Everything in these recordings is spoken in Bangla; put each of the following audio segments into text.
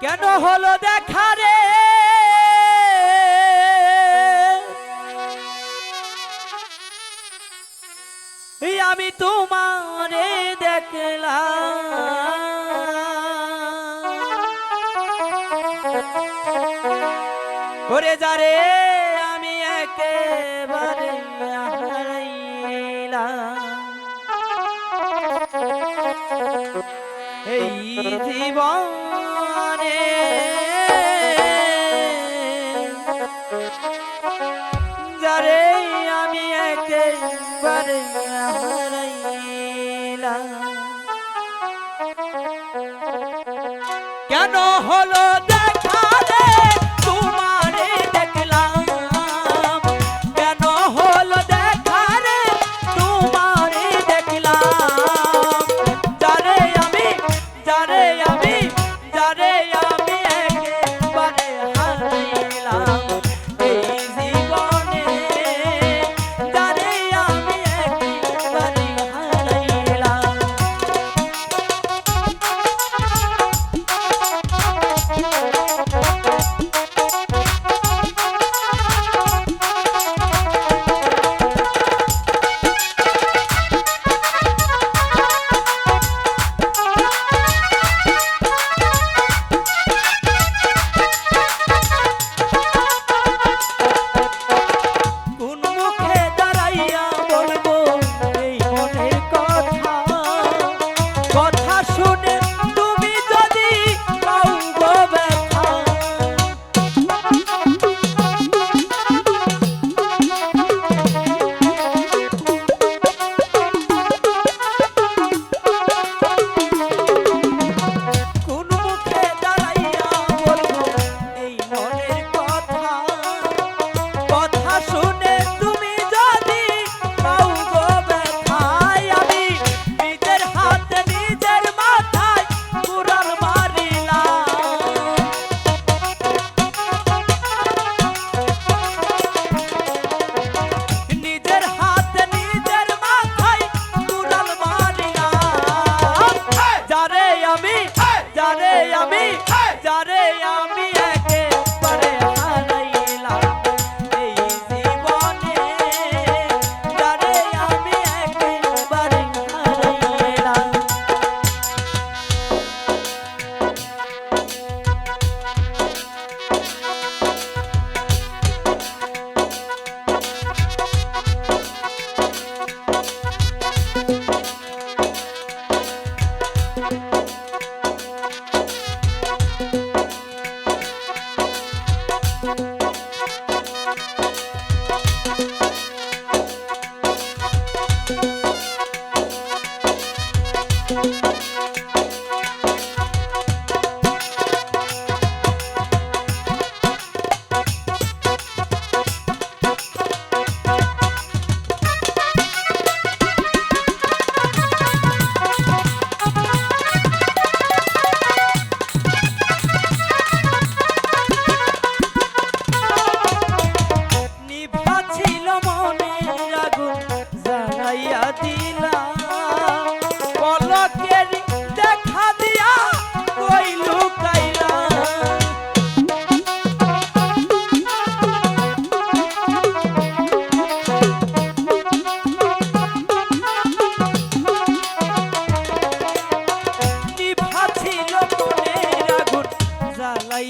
কেন হলো দেখা রে? আমি তোমারে দেখলাম। করে যারে আমি একেবারে এই জীবন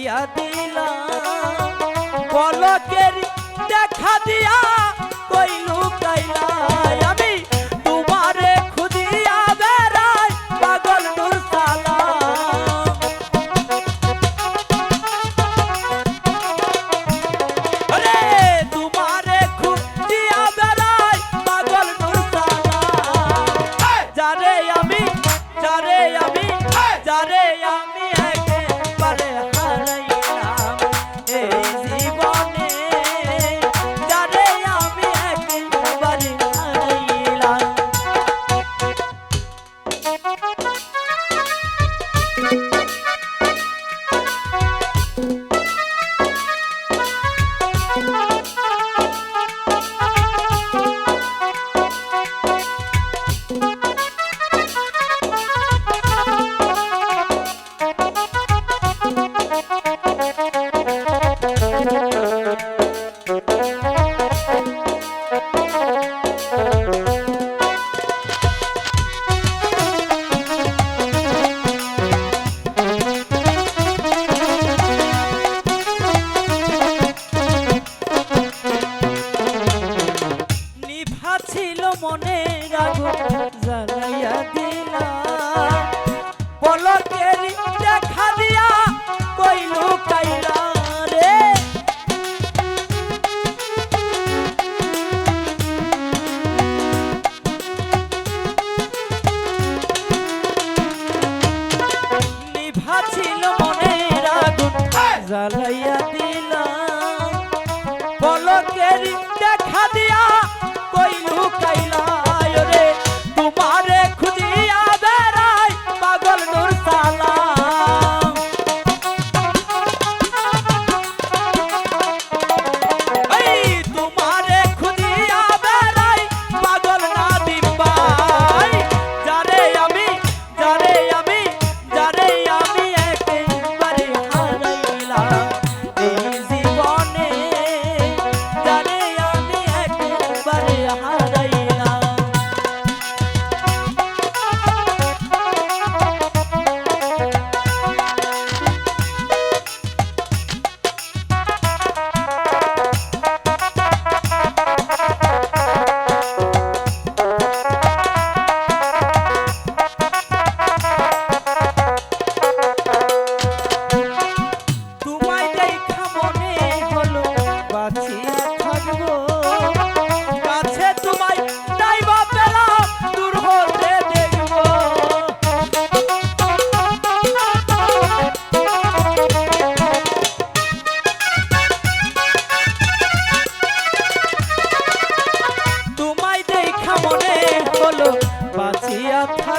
দিয়া দিলা পলকের দেখা দিয়া আমি যারে আমি যারে আমি জ্বালাইয়া দিলা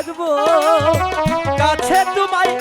থাকব কাছে তোমায়